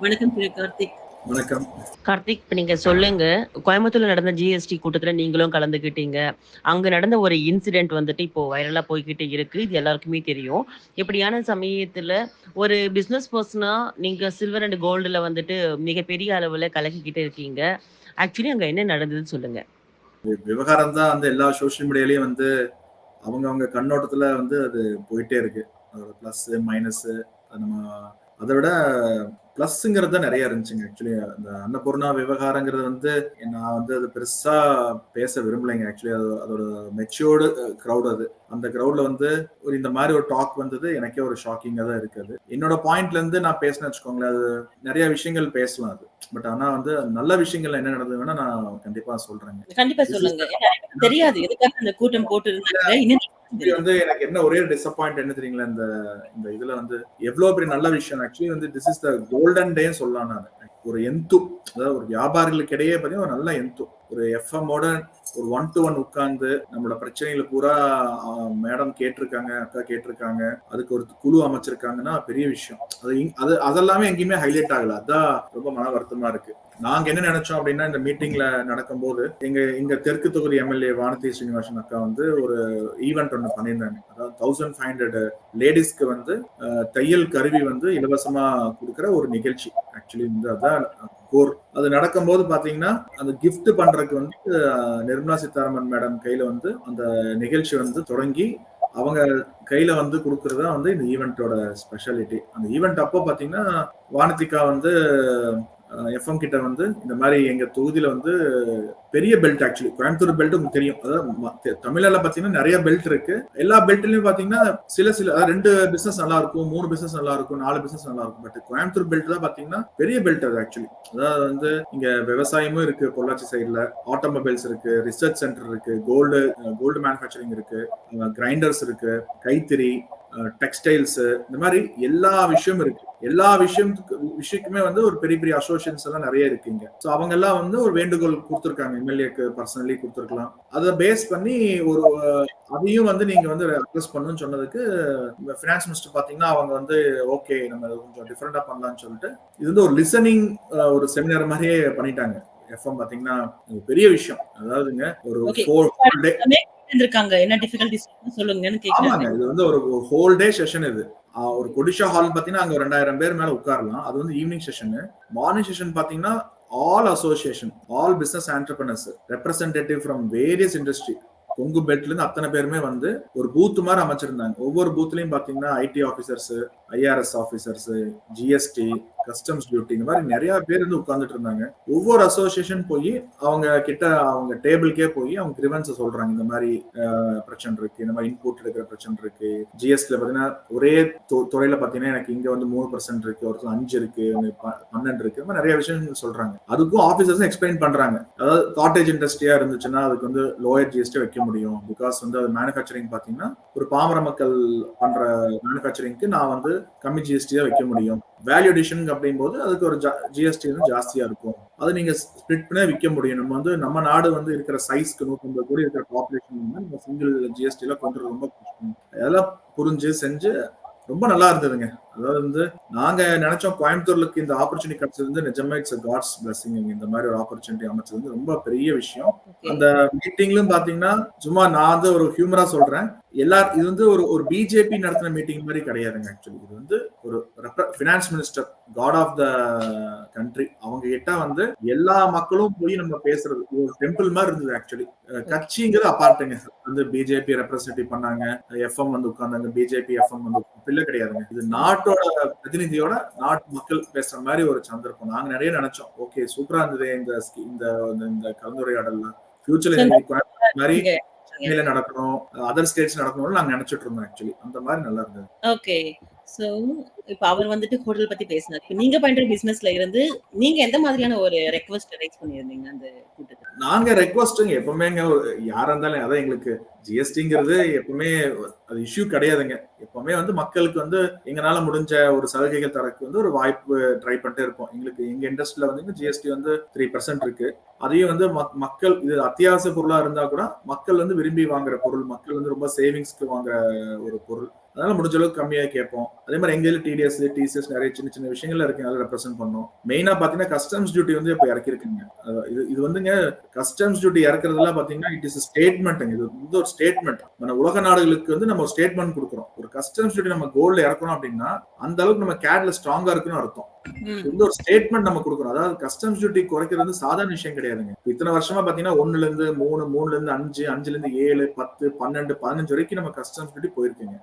வணக்கம் திரு கார்த்திக். வணக்கம். கார்த்திக் இப்ப நீங்க சொல்லுங்க. கோயம்புத்தூர்ல நடந்த ஜிஎஸ்டி கூட்டத்துல நீங்களும் கலந்துக்கிட்டீங்க அங்க நடந்த ஒரு இன்சிடென்ட் வந்துட்டு இப்போ வைரலா போய்கிட்டு இருக்கு. இது எல்லாருக்குமே தெரியும். இப்படியான சமயத்துல ஒரு பிசினஸ் பர்சனா நீங்க சில்வர் அண்ட் கோல்டுல வந்துட்டு மிகப்பெரிய அளவுல கலக்கிக்கிட்டு இருக்கீங்க. ஆக்சுவலி அங்க என்ன நடந்ததுன்னு சொல்லுங்க. விவகாரம் தான் வந்து எல்லா சோஷியல் மீடியாலயும் வந்து அவங்க அவங்க கண்ணோட்டத்துல வந்து அது போயிட்டே இருக்கு. அதோட ப்ளஸ் மைனஸ் நம்ம அதை விட ப்ளஸ்ங்கிறது நிறைய இருந்துச்சுங்க. ஆக்சுவலி அந்த அன்னபூர்ணா விவகாரங்கிறது வந்து நான் வந்து அது பெருசா பேச விரும்பலைங்க. ஆக்சுவலி அது அதோட மெச்சூர்டு க்ரௌட் அது. அந்த க்ரௌட்ல வந்து ஒரு இந்த மாதிரி ஒரு டாக் வந்தது எனக்கே ஒரு ஷாக்கிங்கா தான் இருக்குது. என்னோட பாயிண்ட்ல இருந்து நான் பேசினேன் வச்சுக்கோங்களேன் அது நிறைய விஷயங்கள் பேசலாம் அது. பட் ஆனா வந்து நல்ல விஷயங்கள் என்ன நடந்தது வேணா நான் கண்டிப்பா சொல்றேங்க. கண்டிப்பா சொல்லுங்க. தெரியாது எதுக்காக அந்த கூட்டம் போட்டு இருந்தாங்க இது வந்து எனக்கு என்ன ஒரே டிசப்பாயிண்ட் என்ன தெரியுங்களா? இந்த இந்த இதுல வந்து எவ்வளவு பெரிய நல்ல விஷயம். ஆக்சுவலி வந்து this is the golden day சொல்லலாம் நான். ஒரு எந்து அதாவது ஒரு வியாபாரிகளுக்கு இடையே பார்த்தீங்கன்னா ஒரு நல்ல எந்து. ஒரு எஃப்எம்மோட ஒரு ஒன் டு ஒன் உட்கார்ந்து நம்மளோட பிரச்சனைகளை பூரா மேடம் கேட்டிருக்காங்க அக்கா கேட்டிருக்காங்க. அதுக்கு ஒரு குழு அமைச்சிருக்காங்கன்னா பெரிய விஷயம். அது அது அதெல்லாமே எங்கேயுமே ஹைலைட் ஆகல. அதான் ரொம்ப மன வருத்தமா இருக்கு. நாங்க என்ன நினைச்சோம் அப்படின்னா இந்த மீட்டிங்ல நடக்கும்போது எங்க இங்க தெற்கு தொகுதி எம்எல்ஏ வானதி ஸ்ரீனிவாசன் அக்கா வந்து ஒரு ஈவெண்ட் ஒன்று பண்ணியிருந்தாங்க. அதாவது தௌசண்ட் ஃபைவ் ஹண்ட்ரட் லேடிஸ்க்கு வந்து தையல் கருவி வந்து இலவசமா கொடுக்குற ஒரு நிகழ்ச்சி. ஆக்சுவலி வந்து அதான் கோர் அது நடக்கும்போது பாத்தீங்கன்னா அந்த கிஃப்ட் பண்றதுக்கு வந்து நிர்மலா சீதாராமன் மேடம் கையில வந்து அந்த நிகழ்ச்சி வந்து தொடங்கி அவங்க கையில வந்து கொடுக்கறது வந்து இந்த ஈவெண்ட்டோட ஸ்பெஷாலிட்டி அந்த ஈவெண்ட் அப்போ பாத்தீங்கன்னா வானதிகா வந்து எஃப்எம் கிட்ட வந்து இந்த மாதிரி எங்க தொகுதியில வந்து பெரிய பெல்ட் ஆக்சுவலி கோயம்புத்தூர் பெல்ட் உங்களுக்கு தெரியும். அதாவது தமிழ்ல பாத்தீங்கன்னா நிறைய பெல்ட் இருக்கு. எல்லா பெல்ட்லயும் பாத்தீங்கன்னா சில சில ரெண்டு பிசினஸ் நல்லா இருக்கும் மூணு பிசினஸ் நல்லா இருக்கும் நாலு பிசினஸ் நல்லா இருக்கும். பட் கோயம்புத்தூர் பெல்ட் தான் பாத்தீங்கன்னா பெரிய பெல்ட் அது ஆக்சுவலி அதாவது வந்து இங்க விவசாயமும் இருக்கு பொள்ளாச்சி சைடுல ஆட்டோமொபைல்ஸ் இருக்கு ரிசர்ச் சென்டர் இருக்கு கோல்டு கோல்டு மேனுஃபேக்சரிங் இருக்கு கிரைண்டர்ஸ் இருக்கு கைத்தறி டெக்ஸ்டைல்ஸ் இந்த மாதிரி எல்லா விஷயமும் இருக்கு. எல்லா விஷயத்துக்கு விஷயக்குமே வந்து ஒரு பெரிய பெரிய அசோசியேஷன்ஸ் எல்லாம் நிறைய இருக்குங்க ஸோ அவங்க எல்லாம் வந்து ஒரு வேண்டுகோள் கொடுத்துருக்காங்க. எம்எல்ஏக்கு பர்சனலி கொடுத்துருக்கலாம். அதை பேஸ் பண்ணி ஒரு அதையும் வந்து நீங்க வந்து அட்ரஸ் பண்ணணும்னு சொன்னதுக்கு ஃபினான்ஸ் மினிஸ்டர் பாத்தீங்கன்னா அவங்க வந்து ஓகே நம்ம கொஞ்சம் டிஃப்ரெண்டா பண்ணலாம்னு சொல்லிட்டு இது வந்து ஒரு லிசனிங் ஒரு செமினார் மாதிரியே பண்ணிட்டாங்க. எஃப்எம் பாத்தீங்கன்னா பெரிய விஷயம். அதாவதுங்க ஒரு. ஃபோர் டே இருந்திருக்காங்க என்ன டிஃபிகல்டிஸ் சொல்லுங்கன்னு கேக்குறாங்க இது வந்து ஒரு ஹோல் டே செஷன் இது. ஒரு கொடிஷா ஹால் பாத்தீங்கன்னா அங்க ரெண்டாயிரம் பேர் மேல உட்காரலாம். அது வந்து ஈவினிங் செஷன் மார்னிங் செஷன் பாத்தீங்கன்னா all association all business entrepreneurs representative from various industry Kongu பெட்ல இருந்து அத்தனை பேருமே வந்து ஒரு பூத் மாதிரி அமைச்சிருந்தாங்க. ஒவ்வொரு பூத்லயும் பாத்தீங்கன்னா IT officers IRS officers GST customs duty இந்த மாதிரி நிறைய பேர் வந்து உட்கார்ந்துட்டு இருந்தாங்க. ஒவ்வொரு அசோசியேஷன் போய் அவங்க கிட்ட அவங்க டேபிள்கே போய் அவங்க கிரிவன்ஸ் சொல்றாங்க. இந்த மாதிரி பிரச்சனை இருக்கு இந்த மாதிரி இன்புட் எடுக்கிற பிரச்சனை இருக்கு. ஜிஎஸ்டில பாத்தீங்கன்னா ஒரே துறையில பாத்தீங்கன்னா எனக்கு இங்க வந்து மூணு பர்சன்ட் இருக்கு ஒருத்தர் அஞ்சு இருக்கு பன்னெண்டு இருக்கு. இந்த மாதிரி நிறைய விஷயம் சொல்றாங்க. அதுக்கும் ஆபீசர்ஸ் எக்ஸ்பிளைன் பண்றாங்க. அதாவது காட்டேஜ் இண்டஸ்ட்ரியா இருந்துச்சுன்னா அதுக்கு வந்து லோயர் ஜிஎஸ்டி வைக்க முடியும். பிகாஸ் வந்து அது மேனுஃபேக்சரிங் பாத்தீங்கன்னா ஒரு பாமர மக்கள் பண்ற மேனுஃபேக்சரிங்க்கு நான் வந்து கம்மி ஜிஎஸ்டி தான் வைக்க முடியும். வேல்யூ அடிஷன் அப்படிங்கும்போது அதுக்கு ஒரு ஜிஎஸ்டி வந்து ஜாஸ்தியா இருக்கும். அது நீங்க ஸ்பிளிட் பண்ணே விற்க முடியும். நம்ம வந்து நம்ம நாடு வந்து இருக்கிற சைஸ்க்கு நூற்றம்பது கோடி இருக்கிற பாப்புலேஷன் வந்து நம்ம சிங்கிள் ஜிஎஸ்டில கொண்டு ரொம்ப கஷ்டம். அதெல்லாம் புரிஞ்சு செஞ்சு ரொம்ப நல்லா இருந்ததுங்க. அதாவது வந்து நாங்க நினைச்சோம் கோயம்புத்தூர்லுக்கு இந்த ஆப்பர்ச்சுனிட்டி கிடைச்சது வந்து நிஜமா இட்ஸ் காட்ஸ் பிளஸிங் இந்த மாதிரி ஒரு ஆப்பர்ச்சுனிட்டி அமைச்சது வந்து ரொம்ப பெரிய விஷயம். அந்த மீட்டிங்லும் பாத்தீங்கன்னா சும்மா நான் வந்து ஒரு ஹியூமரா சொல்றேன். எல்லா இது வந்து ஒரு ஒரு பிஜேபி நடத்தின மீட்டிங் மாதிரி கிடையாதுங்க ஆக்சுவலி இது வந்து ஒரு finance minister got of the country அவங்க கிட்ட வந்து எல்லா மக்களும் போய் நம்ம பேசுறது ஒரு டெம்பிள் மாதிரி இருந்தது ஆக்சுவலி கட்சிங்கிறது அப்பார்ட்டுங்க வந்து பிஜேபி ரெப்ரசன்டேட்டிவ் பண்ணாங்க. எஃப்எம் வந்து உட்கார்ந்தாங்க. பிஜேபி எஃப்எம் வந்து பிள்ளை கிடையாதுங்க. இது நாட்டோட பிரதிநிதியோட நாட்டு மக்கள் பேசுற மாதிரி ஒரு சந்தர்ப்பம். நாங்க நிறைய நினைச்சோம். ஓகே சூப்பரா இருந்தது இந்த ski- இந்த இந்த- கலந்துரையாடல்லாம் ஃபியூச்சர்ல மாதிரி நடக்கணும் அதர் ஸ்டேட்ஸ் நடக்கணும்னு நாங்க நினைச்சிட்டு இருந்தோம் ஆக்சுவலி அந்த மாதிரி நல்லா இருந்தது. ஓகே சோ இப்ப அவர் வந்துட்டு ஹோட்டல் பத்தி பேசினார். இப்ப நீங்க பண்ற பிசினஸ்ல இருந்து நீங்க எந்த மாதிரியான ஒரு ரெக்வஸ்ட் ரைஸ் பண்ணிருந்தீங்க அந்த கூட்டத்துக்கு நாங்க ரெக்வஸ்ட்டுங்க எப்பவுமேங்க யாரா இருந்தாலும் அதான் எங்களுக்கு ஜிஎஸ்டிங்கிறது எப்பவுமே அது இஷ்யூ கிடையாதுங்க. எப்பவுமே வந்து மக்களுக்கு வந்து எங்களால முடிஞ்ச ஒரு சலுகைகள் தரக்கு வந்து ஒரு வாய்ப்பு ட்ரை பண்ணிட்டே இருப்போம். எங்களுக்கு எங்க இண்டஸ்ட்ரியில வந்து ஜிஎஸ்டி வந்து த்ரீ பர்சன்ட் இருக்கு. அதையும் வந்து மக்- மக்கள் இது அத்தியாவசிய பொருளா இருந்தா கூட மக்கள் வந்து விரும்பி வாங்குற பொருள் மக்கள் வந்து ரொம்ப சேவிங்ஸ்க்கு வாங்குற ஒரு பொருள். அதனால முடிஞ்ச அளவுக்கு கம்மியா கேட்போம். அதே மாதிரி எங்க டிடிஎஸ் டிசிஎஸ் நிறைய சின்ன சின்ன விஷயங்கள்ல இருக்கு அதை ரெப்ரசென்ட் பண்ணோம். மெயினா பாத்தீங்கன்னா கஸ்டம்ஸ் டியூட்டி வந்து இப்ப இறக்கிருக்குங்க இது இது வந்துங்க கஸ்டம்ஸ் டியூட்டி இறக்குறதெல்லாம் பாத்தீங்கன்னா இட் இஸ் ஸ்டேட்மெண்ட் இது வந்து ஒரு ஸ்டேட்மெண்ட் நம்ம உலக நாடுகளுக்கு வந்து நம்ம ஒரு ஸ்டேட்மெண்ட் கொடுக்குறோம். ஒரு கஸ்டம்ஸ் டியூட்டி நம்ம கோல்ட்ல இறக்கணும் அப்படின்னா அந்த அளவுக்கு நம்ம கேட்ல ஸ்ட்ராங்கா இருக்குன்னு அர்த்தம். வந்து ஒரு ஸ்டேட்மெண்ட் நம்ம கொடுக்குறோம். அதாவது கஸ்டம்ஸ் டியூட்டி குறைக்கிறது வந்து சாதாரண விஷயம் கிடையாதுங்க. இத்தனை வருஷமா பாத்தீங்கன்னா ஒண்ணுல இருந்து மூணு மூணுல இருந்து அஞ்சு அஞ்சுல இருந்து ஏழு பத்து பன்னெண்டு பதினஞ்சு வரைக்கும் நம்ம கஸ்டம்ஸ் டியூட்டி போயிருக்கீங்க.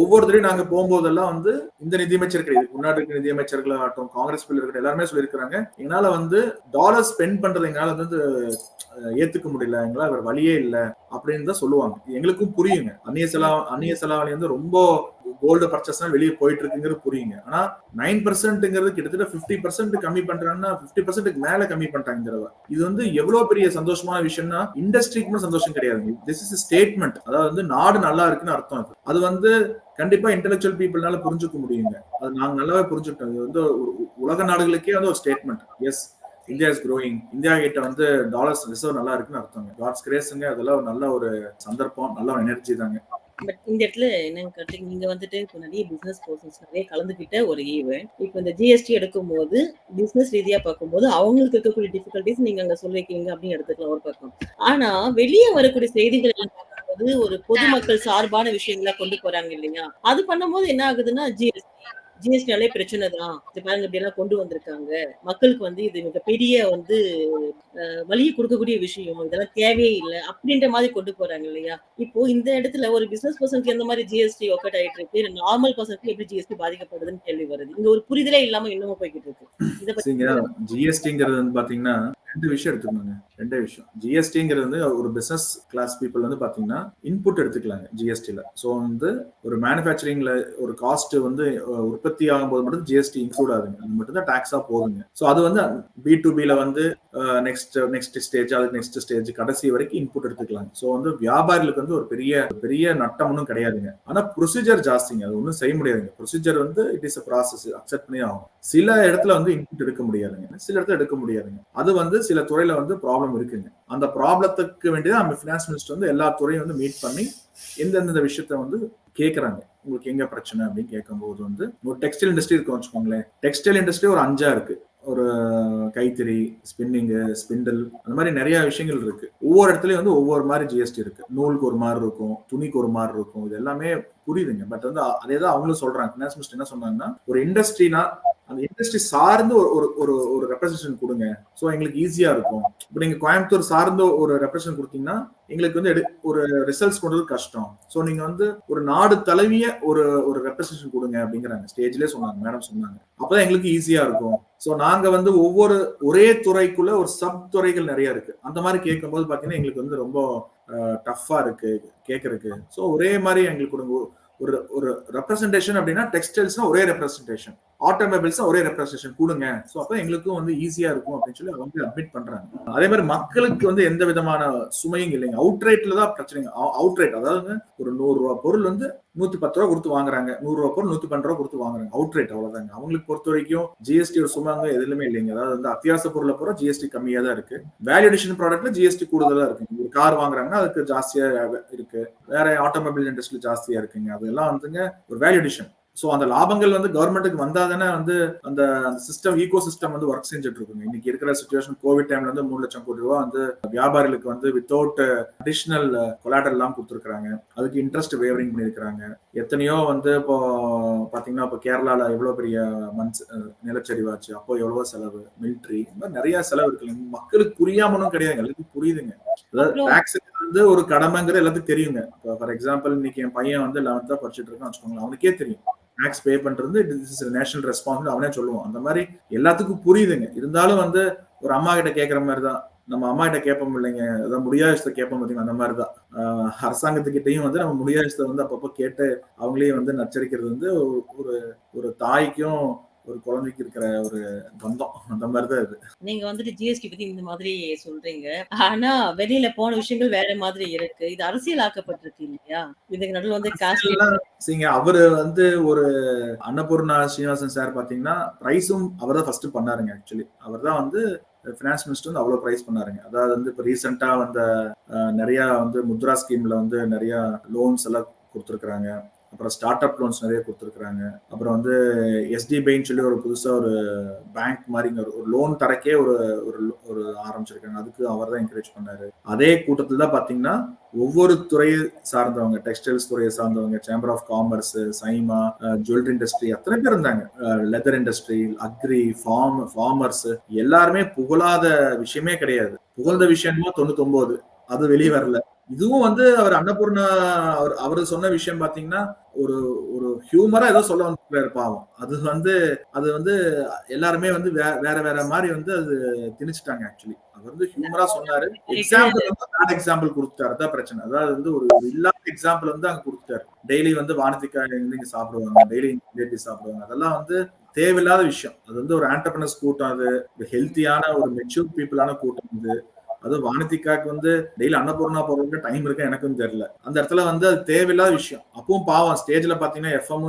ஒவ்வொருத்தரையும் நாங்க போகும்போதெல்லாம் வந்து இந்த நிதியமைச்சர் கிடையாது முன்னாடி இருக்க நிதியமைச்சர்கள் ஆகட்டும் காங்கிரஸ் பிள்ளை இருக்கட்டும் எல்லாருமே சொல்லியிருக்கிறாங்க. எங்களால வந்து டாலர் ஸ்பெண்ட் பண்றது எங்களால வந்து ஏத்துக்க முடியல. எங்களால் வேற வழியே இல்லை அப்படின்னு தான் சொல்லுவாங்க. எங்களுக்கும் புரியுங்க. அந்நிய செலா அந்நிய செலாவணி வந்து ரொம்ப கோல்டு பர்ச்சேஸ் வெளியே போயிட்டு இருக்குங்கிறது புரியுங்க. ஆனா நைன் பர்சன்ட்ங்கிறது கிட்டத்தட்ட பிப்டி பர்சன்ட் கம்மி பண்றாங்கன்னா பிப்டி பர்சன்ட்டுக்கு மேல கம்மி பண்ணிட்டாங்க தடவை இது வந்து எவ்வளவு பெரிய சந்தோஷமான விஷயம்னா இண்டஸ்ட்ரிக்கு மட்டும் சந்தோஷம் கிடையாது திஸ் இஸ் ஸ்டேட்மெண்ட் அதாவது வந்து நாடு நல்லா இருக்குன்னு அர்த்தம் அது. அது வந்து கண்டிப்பா இன்டெலெக்சுவல் பீப்புள்னால புரிஞ்சுக்க முடியுங்க. அது நாங்க நல்லாவே புரிஞ்சுக்கிட்டோம். இது வந்து ஒரு உலக நாடுகளுக்கே வந்து ஒரு statement as India is growing India கிட்ட வந்து டாலர்ஸ் ரிசர்வ் நல்லா இருக்குன்னு அர்த்தம் காட்ஸ் கிரேஸுங்க அதெல்லாம் ஒரு நல்ல ஒரு சந்தர்ப்பம் நல்ல ஒரு எனர்ஜி தாங்க. பட் இந்த இடத்துல என்னன்னு கேட்டீங்க நீங்க வந்துட்டு இப்போ நிறைய பிசினஸ் பர்சன்ஸ் நிறைய கலந்துக்கிட்ட ஒரு ஈவெண்ட் இப்போ இந்த ஜிஎஸ்டி எடுக்கும் போது பிசினஸ் ரீதியா பார்க்கும்போது அவங்களுக்கு இருக்கக்கூடிய டிஃபிகல்டிஸ் நீங்க அங்க சொல்லிருக்கீங்க அப்படின்னு எடுத்துக்கலாம் ஒரு பக்கம். ஆனா வெளியே வரக்கூடிய செய்திகள் எல்லாம் பார்க்கும்போது ஒரு பொதுமக்கள் சார்பான விஷயங்களா கொண்டு போறாங்க இல்லையா? அது பண்ணும்போது என்ன ஆகுதுன்னா ஜிஎஸ்டி ஜிஎஸ்டினாலே பிரச்சனை தான். இது பாருங்க இப்படி எல்லாம் கொண்டு வந்திருக்காங்க. மக்களுக்கு வந்து இது மிகப்பெரிய வந்து அஹ், கொடுக்கக்கூடிய விஷயம். இதெல்லாம் தேவையே இல்லை. அப்படின்ற மாதிரி கொண்டு போறாங்க இல்லையா? இப்போ இந்த இடத்துல ஒரு பிசினஸ் பர்சனுக்கு எந்த மாதிரி ஜிஎஸ்டி ஒர்க்கட் ஆயிட்டு இருக்கு? நார்மல் பர்சனுக்கு எப்படி ஜிஎஸ்டி பாதிக்கப்படுதுன்னு கேள்வி வருது. இங்க ஒரு புரிதலே இல்லாம இன்னமும் போய்கிட்டு இருக்கு. இத பத்தி ஜிஎஸ்டிங்கிறது வந்து பாத்தீங்கன்னா ரெண்டு விஷயம் எடுத்துக்கோங்க ரெண்டே விஷயம். ஜிஎஸ்டிங்கிறது வந்து ஒரு பிசினஸ் கிளாஸ் பீப்புள் வந்து பாத்தீங்கன்னா இன்புட் எடுத்துக்கலாங்க ஜிஎஸ்டியில ஸோ வந்து ஒரு மேனுஃபேக்சரிங்ல ஒரு காஸ்ட் வந்து உற்பத்தி ஆகும்போது மட்டும் ஜிஎஸ்டி இன்க்ளூட் ஆகுதுங்க அது மட்டும் தான் டாக்ஸா போகுதுங்க ஸோ அது வந்து பி டு பில வந்து நெக்ஸ்ட் நெக்ஸ்ட் ஸ்டேஜ் அது நெக்ஸ்ட் ஸ்டேஜ் கடைசி வரைக்கும் இன்புட் எடுத்துக்கலாம் ஸோ வந்து வியாபாரிகளுக்கு வந்து ஒரு பெரிய பெரிய நட்டம்னு கிடையாதுங்க. ஆனா ப்ரொசீஜர் ஜாஸ்திங்க. அது ஒன்றும் செய்ய முடியாதுங்க. ப்ரொசீஜர் வந்து it is a process accept பண்ணி ஆகும் சில இடத்துல வந்து இன்புட் எடுக்க முடியாதுங்க. சில இடத்துல எடுக்க முடியாதுங்க. அது வந்து சில துறையில வந்து ப்ராப்ளம் இருக்குங்க. அந்த ப்ராப்ளத்துக்கு வேண்டியதான் நம்ம ஃபினான்ஸ் மினிஸ்டர் வந்து எல்லா துறையும் வந்து மீட் பண்ணி எந்தெந்த விஷயத்த வந்து கேட்குறாங்க உங்களுக்கு எங்க பிரச்சனை அப்படின்னு கேட்கும்போது வந்து ஒரு டெக்ஸ்டைல் இண்டஸ்ட்ரி இருக்கு வச்சுக்கோங்களேன். டெக்ஸ்டைல் இண்டஸ்ட்ரி ஒரு அஞ்சா இருக்கு. ஒரு கைத்தறி ஸ்பின்னிங்கு ஸ்பிண்டல் அந்த மாதிரி நிறைய விஷயங்கள் இருக்கு. ஒவ்வொரு இடத்துலயும் வந்து ஒவ்வொரு மாதிரி ஜிஎஸ்டி இருக்கு. நூலுக்கு ஒரு மாதிரி இருக்கும் துணிக்கு ஒரு மாதிரி இருக்கும். இது எல்லாமே புரியுதுங்க. பட் வந்து அதே தான் அவங்களும் சொல்றாங்க. ஃபினான்ஸ் மினிஸ்டர் என்ன சொன்னாங்கன்னா ஒரு இண்டஸ்ட்ரினா அந்த இண்டஸ்ட்ரி சார்ந்து ஒரு ஒரு ஒரு ஒரு ரெப்ரசன்டேஷன் கொடுங்க. ஸோ எங்களுக்கு ஈஸியா இருக்கும். இப்போ நீங்க கோயம்புத்தூர் சார்ந்த ஒரு ரெப்ரசன்ட் கொடுத்தீங்கன்னா எங்களுக்கு வந்து ஒரு ரிசல்ட்ஸ் கொண்டது கஷ்டம். ஸோ நீங்க வந்து ஒரு நாடு தழுவிய ஒரு ஒரு ரெப்ரசன்டேஷன் கொடுங்க அப்படிங்கிறாங்க. ஸ்டேஜ்லேயே சொன்னாங்க. மேடம் சொன்னாங்க. அப்பதான் எங்களுக்கு ஈஸியா இருக்கும். ஸோ நாங்க வந்து ஒவ்வொரு ஒரே துறைக்குள்ள ஒரு சப் துறைகள் நிறைய இருக்கு. அந்த மாதிரி கேட்கும்போது பாத்தீங்கன்னா எங்களுக்கு வந்து ரொம்ப டஃப்பா இருக்கு கேட்கறதுக்கு ஸோ ஒரே மாதிரி எங்களுக்கு கொடுங்க ஒரு ஒரு ரெப்ரசன்டேஷன் அப்படின்னா டெக்ஸ்டைல்ஸ்னா ஒரே ரெப்ரசன்டேஷன் ஆட்டோமொபைல்ஸ் ஒரே ரெப்ரசன்டேஷன் கொடுங்க. ஸோ அப்போ எங்களுக்கும் வந்து ஈஸியா இருக்கும் அப்படின்னு சொல்லி அவங்க அட்மிட் பண்றாங்க. அதே மாதிரி மக்களுக்கு வந்து எந்த விதமான சுமையும் இல்லைங்க. அவுட் ரேட்ல தான் பிரச்சனைங்க. அவுட் ரேட் அதாவது ஒரு நூறு ரூபா பொருள் வந்து நூத்தி பத்து ரூபா கொடுத்து வாங்குறாங்க. நூறு ரூபா பொருள் நூத்தி பன்னெண்டு ரூபா கொடுத்து வாங்குறாங்க. அவுட் ரேட் அவ்வளவுதாங்க. அவங்களுக்கு பொறுத்த வரைக்கும் ஜிஎஸ்டி ஒரு சும்மாங்க எதுலுமே இல்லைங்க. அதாவது வந்து அத்தியாவசிய பொருளை பூரா ஜிஎஸ்டி கம்மியா தான் இருக்கு. வேல்யூடேஷன் ப்ராடக்ட்ல ஜிஎஸ்டி கூடுதலா இருக்கு ஒரு கார் வாங்குறாங்கன்னா அதுக்கு ஜாஸ்தியா இருக்கு. வேற ஆட்டோமொபைல் இண்டஸ்ட்ரி ஜாஸ்தியா இருக்குங்க. அதெல்லாம் வந்துங்க ஒரு வேல்யூடேஷன் ஸோ அந்த லாபங்கள் வந்து கவர்மெண்ட்டுக்கு வந்தால் தானே வந்து அந்த சிஸ்டம் ஈகோ சிஸ்டம் வந்து ஒர்க் செஞ்சுட்டு இருக்குங்க இன்னைக்கு இருக்கிற சுச்சுவேஷன் கோவிட் டைம்ல வந்து மூணு லட்சம் கோடி ரூபா வந்து வியாபாரிகளுக்கு வந்து வித்தவுட் அடிஷனல் கொலாட்டர் எல்லாம் கொடுத்துருக்காங்க அதுக்கு இன்ட்ரெஸ்ட் வேவரிங் பண்ணியிருக்கிறாங்க. எத்தனையோ வந்து இப்போ பாத்தீங்கன்னா இப்போ கேரளால எவ்வளவு பெரிய மண் நிலச்சரிவாச்சு அப்போ எவ்வளவோ செலவு மிலிட்ரி இந்த மாதிரி நிறைய செலவு இருக்கு மக்களுக்கு புரியாமலும் கிடையாது எல்லாத்துக்கும் புரியுதுங்க. அதாவது டாக்ஸ் வந்து ஒரு கடமைங்கிற எல்லாத்துக்கும் தெரியுங்க. இப்போ ஃபார் எக்ஸாம்பிள் இன்னைக்கு என் பையன் வந்து லெவன்த்தா படிச்சுட்டு இருக்கான் வச்சுக்கோங்களேன். அவனுக்கே தெரியும். டாக்ஸ் பே பண்றது இஸ் நேஷனல் ரெஸ்பான்சிபிள் அவனே சொல்லுவான். அந்த மாதிரி எல்லாத்துக்கும் புரியுதுங்க. இருந்தாலும் வந்து ஒரு அம்மா கிட்ட கேட்குற மாதிரி தான் நம்ம அம்மா கிட்ட கேட்போம் இல்லைங்க. அதான் முடியாத கேட்போம் பார்த்தீங்கன்னா அந்த மாதிரி தான். அரசாங்கத்துக்கிட்டையும் வந்து நம்ம முடியாத வந்து அப்பப்போ கேட்டு அவங்களே வந்து நச்சரிக்கிறது வந்து ஒரு ஒரு தாய்க்கும் ஒரு குழந்தைக்கு இருக்கிற ஒரு பந்தம். அந்த மாதிரி தான் இது. நீங்க வந்துட்டு ஜிஎஸ்டி பத்தி இந்த மாதிரி சொல்றீங்க. ஆனா வெளியில போன விஷயங்கள் வேற மாதிரி இருக்கு. இது அரசியல் ஆக்கப்பட்டிருக்கு இல்லையா? இதுக்கு நடுவில் வந்து காசு சரிங்க அவரு வந்து ஒரு அன்னபூர்ணா ஸ்ரீனிவாசன் சார் பாத்தீங்கன்னா பிரைஸும் அவர் தான் ஃபர்ஸ்ட் பண்ணாருங்க ஆக்சுவலி அவர் தான் வந்து ஃபினான்ஸ் மினிஸ்டர் வந்து அவ்வளோ ப்ரைஸ் பண்ணாருங்க. அதாவது வந்து இப்போ ரீசெண்டாக வந்த நிறையா வந்து முத்ரா ஸ்கீமில் வந்து நிறையா லோன்ஸ் எல்லாம் கொடுத்துருக்குறாங்க. அப்புறம் ஸ்டார்ட் அப் லோன்ஸ் நிறைய கொடுத்துருக்குறாங்க. அப்புறம் வந்து எஸ்டிபின்னு சொல்லி ஒரு புதுசா ஒரு பேங்க் மாதிரிங்க ஒரு லோன் தரக்கே ஒரு ஒரு ஒரு ஆரம்பிச்சிருக்காங்க. அதுக்கு அவர் தான் என்கரேஜ் பண்ணாரு. அதே கூட்டத்தில் தான் பாத்தீங்கன்னா ஒவ்வொரு துறையை சார்ந்தவங்க டெக்ஸ்டைல்ஸ் துறையை சார்ந்தவங்க chamber of commerce SIMA jewellery industry அத்தனை பேர் இருந்தாங்க. Leather industry agri farm farmers எல்லாருமே புகழாத விஷயமே கிடையாது. புகழ்ந்த விஷயமோ தொண்ணூத்தொன்பது. அது வெளியே வரல. இதுவும் வந்து அவர் அன்னபூர்ணா அவர் அவர் சொன்ன விஷயம் பாத்தீங்கன்னா ஒரு ஒரு ஹியூமரா ஏதோ சொல்ல வந்து பாவம். அது வந்து அது வந்து எல்லாருமே வந்து வேற வேற மாதிரி வந்து அது திணிச்சிட்டாங்க ஆக்சுவலி அவர் வந்து ஹியூமரா சொன்னாரு. எக்ஸாம்பிள் வந்து எக்ஸாம்பிள் கொடுத்துட்டாரு. தான் பிரச்சனை. அதாவது வந்து ஒரு இல்லாத எக்ஸாம்பிள் வந்து அங்க கொடுத்துட்டாரு. டெய்லி வந்து வானத்திக்காய் வந்து இங்க சாப்பிடுவாங்க. டெய்லி ஜிலேபி சாப்பிடுவாங்க. அதெல்லாம் வந்து தேவையில்லாத விஷயம். அது வந்து ஒரு ஆண்டர்பனஸ் கூட்டம் அது. ஹெல்த்தியான ஒரு மெச்சூர் பீப்புளான கூட்டம் இது அது வானதிக்காக்கு வந்து டெய்லி அன்னபூர்ணா போறதுக்கு டைம் இருக்கா எனக்கும் தெரியல. அந்த இடத்துல வந்து அது தேவையில்லாத விஷயம். அப்பவும் பாவம் ஸ்டேஜ்ல பாத்தீங்கன்னா எஃப்எம்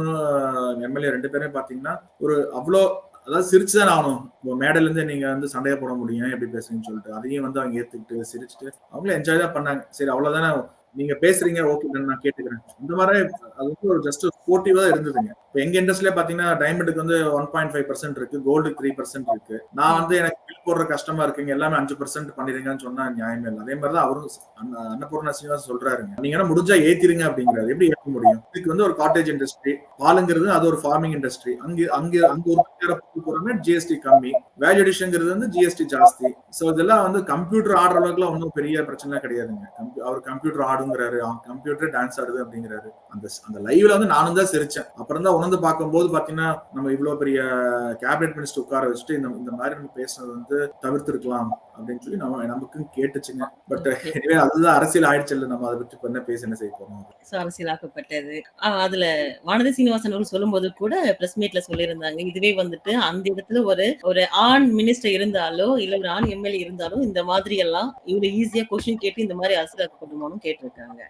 எம்எல்ஏ ரெண்டு பேருமே பாத்தீங்கன்னா ஒரு அவ்வளோ அதாவது சிரிச்சுதான் ஆகணும். இப்போ மேடையில இருந்து நீங்க வந்து சண்டையை போட முடியும் எப்படி பேசுறீங்கன்னு சொல்லிட்டு. அதையும் வந்து அவங்க ஏத்துக்கிட்டு சிரிச்சுட்டு அவங்களும் என்ஜாய் தான் பண்ணாங்க. சரி அவ்வளவுதானே. நீங்க பேசுறீங்க ஓகே நான் கேட்டுக்கிறேன். இந்த மாதிரி அது வந்து ஒரு ஜஸ்ட் ஸ்போர்ட்டிவா இருந்ததுங்க. இப்போ எங்க இண்டஸ்ட்ரியில பாத்தீங்கன்னா டைமண்டுக்கு வந்து ஒன் பாயிண்ட் ஃபைவ் பர்சன்ட் இருக்கு கோல்டு த்ரீ பர்சன்ட் இருக்கு. நான் வந்து எனக்கு போடுற கஷ்டமா இருக்குங்க. எல்லாமே அஞ்சு பர்சன்ட் பண்ணிருங்கன்னு சொன்னா நியாயமே இல்லை. அதே மாதிரி தான் அவரும் அன்னபூர்ணா சீனிவாசன் சொல்றாருங்க. நீங்க என்ன முடிஞ்சா ஏத்திருங்க அப்படிங்கிறாரு. எப்படி ஏற்க முடியும்? இதுக்கு வந்து ஒரு காட்டேஜ் இண்டஸ்ட்ரி பாலுங்கிறது அது ஒரு ஃபார்மிங் இண்டஸ்ட்ரி அங்க அங்க அங்க ஒரு போறோம்னா ஜிஎஸ்டி கம்மி. வேல்யூ அடிஷன்ங்கிறது வந்து ஜிஎஸ்டி ஜாஸ்தி. சோ இதெல்லாம் வந்து கம்ப்யூட்டர் ஆடுற அளவுக்குலாம் ஒன்றும் பெரிய பிரச்சனை கிடையாதுங்க. அவர் கம்ப்யூட்டர் ஆடுங்கிறாரு. கம்ப்யூட்டர் டான்ஸ் ஆடுது அப்படிங்கிறாரு. அந்த அந்த லைவ்ல வந்து நானும் தான் சிரிச்சேன். அப்புறம் தான் உணர்ந்து பார்க்கும்போது பாத்தீங்கன்னா நம்ம இவ்வளவு பெரிய கேபினெட் மினிஸ்டர் உட்கார வச்சுட்டு இந்த இந்த மாதிரி நம்ம பேசுனது வந்து தவிர்த்திருக்கலாம் அப்படின்னு சொல்லி நம்ம நமக்கும் கேட்டுச்சுங்க. பட் எனவே அதுதான் அரசியல் ஆயிடுச்சு இல்ல நம்ம அதை பற்றி என்ன பேச என்ன செய்ய போறோம்? அரசியலாக்கப்பட்டது. அதுல வானதி சீனிவாசன் அவர்கள் சொல்லும்போது கூட பிரஸ் மீட்ல சொல்லியிருந்தாங்க. இதுவே வந்துட்டு அந்த இடத்துல ஒரு ஒரு ஆண் மினிஸ்டர் இருந்தாலோ இல்ல ஒரு ஆண் எம்எல்ஏ இருந்தாலும் இந்த மாதிரி எல்லாம் இவ்வளவு ஈஸியா கொஸ்டின் கேட்டு இந்த மாதிரி அரசியலாக்கப்படுமானும் கேட்டிருக்காங்க.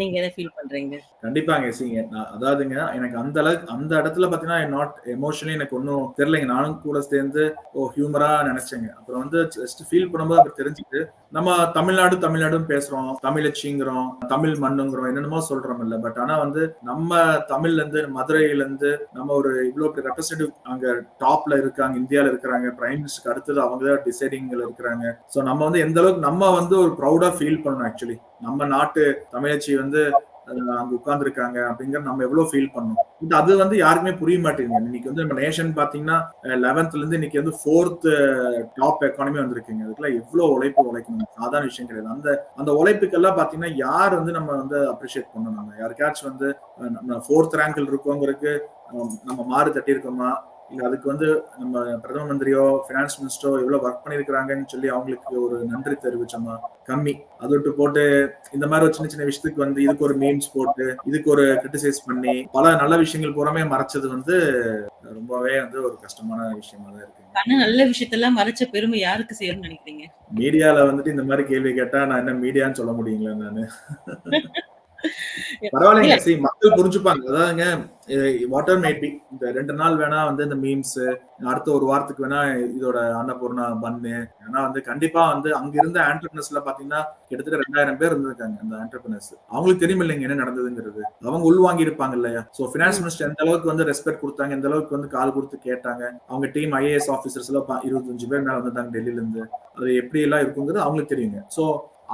நீங்க என்ன ஃபீல் பண்றீங்க? கண்டிப்பாங்க சிங்க. அதாவதுங்க எனக்கு அந்த அளவுக்கு அந்த இடத்துல பாத்தீங்கன்னா நாட் எமோஷனலி எனக்கு ஒன்றும் தெரியலைங்க. நானும் கூட சேர்ந்து ஓ ஹியூமரா நினைச்சேங்க. அப்புறம் வந்து ஜஸ்ட் ஃபீல் பண்ணும்போது அப்புறம் தெரிஞ்சுக்கிட்டு நம்ம தமிழ்நாடு தமிழ்நாடுன்னு பேசுறோம். தமிழச்சிங்கிறோம் தமிழ் மண்ணுங்கிறோம். என்னென்னமோ சொல்றோம் இல்ல பட் ஆனா வந்து நம்ம தமிழ்ல இருந்து மதுரையில இருந்து நம்ம ஒரு இவ்வளவு பெரிய ரெப்ரஸன்டேட்டிவ் அங்க டாப்ல இருக்காங்க இந்தியால இருக்கிறாங்க. பிரைம் மினிஸ்டருக்கு அடுத்தது அவங்க தான் டிசைடிங்ல இருக்கிறாங்க. சோ நம்ம வந்து எந்த அளவுக்கு நம்ம வந்து ஒரு ப்ரௌடா ஃபீல் பண்ணணும் ஆக்சுவலி நம்ம நாட்டு தமிழச்சி வந்து அங்க உட்கார்ந்துருக்காங்க அப்படிங்கிற நம்ம எவ்வளவு ஃபீல் பண்ணோம். பட் அது வந்து யாருக்குமே புரிய மாட்டேங்குது. இன்னைக்கு வந்து நம்ம நேஷன் பாத்தீங்கன்னா லெவன்த்ல இருந்து இன்னைக்கு வந்து ஃபோர்த் டாப் எக்கானமி வந்திருக்குங்க. அதுக்கெல்லாம் எவ்வளவு உழைப்பு உழைக்கணும்? சாதாரண விஷயம் கிடையாது. அந்த அந்த உழைப்புக்கெல்லாம் பாத்தீங்கன்னா யார் வந்து நம்ம வந்து அப்ரிஷியேட் பண்ணணும்? யாருக்காச்சும் வந்து நம்ம ஃபோர்த் ரேங்கில் இருக்கோங்கிறதுக்கு நம்ம மாறு தட்டி இருக்கோமா அதுக்கு வந்து நம்ம பிரதம மந்திரியோ பினான்ஸ் மினிஸ்டரோ எவ்வளவு ஒர்க் பண்ணிருக்கிறாங்கன்னு சொல்லி அவங்களுக்கு ஒரு நன்றி தெரிவிச்சோமா? கம்மி. அது விட்டு போட்டு இந்த மாதிரி ஒரு சின்ன சின்ன விஷயத்துக்கு வந்து இதுக்கு ஒரு மீம்ஸ் போட்டு இதுக்கு ஒரு கிரிட்டிசைஸ் பண்ணி பல நல்ல விஷயங்கள் பூராமே மறைச்சது வந்து ரொம்பவே வந்து ஒரு கஷ்டமான விஷயமா தான் இருக்கு. ஆனா நல்ல விஷயத்தெல்லாம் மறைச்ச பெருமை யாருக்கு சேரும்னு நினைக்கிறீங்க? மீடியால வந்துட்டு இந்த மாதிரி கேள்வி கேட்டா நான் என்ன மீடியான்னு சொல்ல முடியுங்களா நானு? பரவாயில்லைங்க சரி மக்கள் புரிஞ்சுப்பாங்க. அதாவதுங்க வாட்டர் மேட் பி இந்த ரெண்டு நாள் வேணா வந்து இந்த மீம்ஸ் அடுத்த ஒரு வாரத்துக்கு வேணா இதோட அன்னபூர்ணா பண்ணு ஏன்னா வந்து கண்டிப்பா வந்து அங்க இருந்த ஆண்டர்பிரினர்ஸ்ல பாத்தீங்கன்னா கிட்டத்தட்ட ரெண்டாயிரம் பேர் இருந்திருக்காங்க அந்த ஆண்டர்பிரினர்ஸ் அவங்களுக்கு தெரியும் இல்லைங்க என்ன நடந்ததுங்கிறது. அவங்க உள்வாங்கி இருப்பாங்க இல்லையா? சோ பினான்ஸ் மினிஸ்டர் எந்த அளவுக்கு வந்து ரெஸ்பெக்ட் கொடுத்தாங்க எந்த அளவுக்கு வந்து கால் கொடுத்து கேட்டாங்க அவங்க டீம் ஐஏஎஸ் ஆபீசர்ஸ் எல்லாம் இருபத்தஞ்சு பேர் மேல வந்திருந்தாங்க டெல்லியில இருந்து அது எப்படி எல்லாம் இருக்குங்கிறது அவங்களுக்கு தெரியுங்க. சோ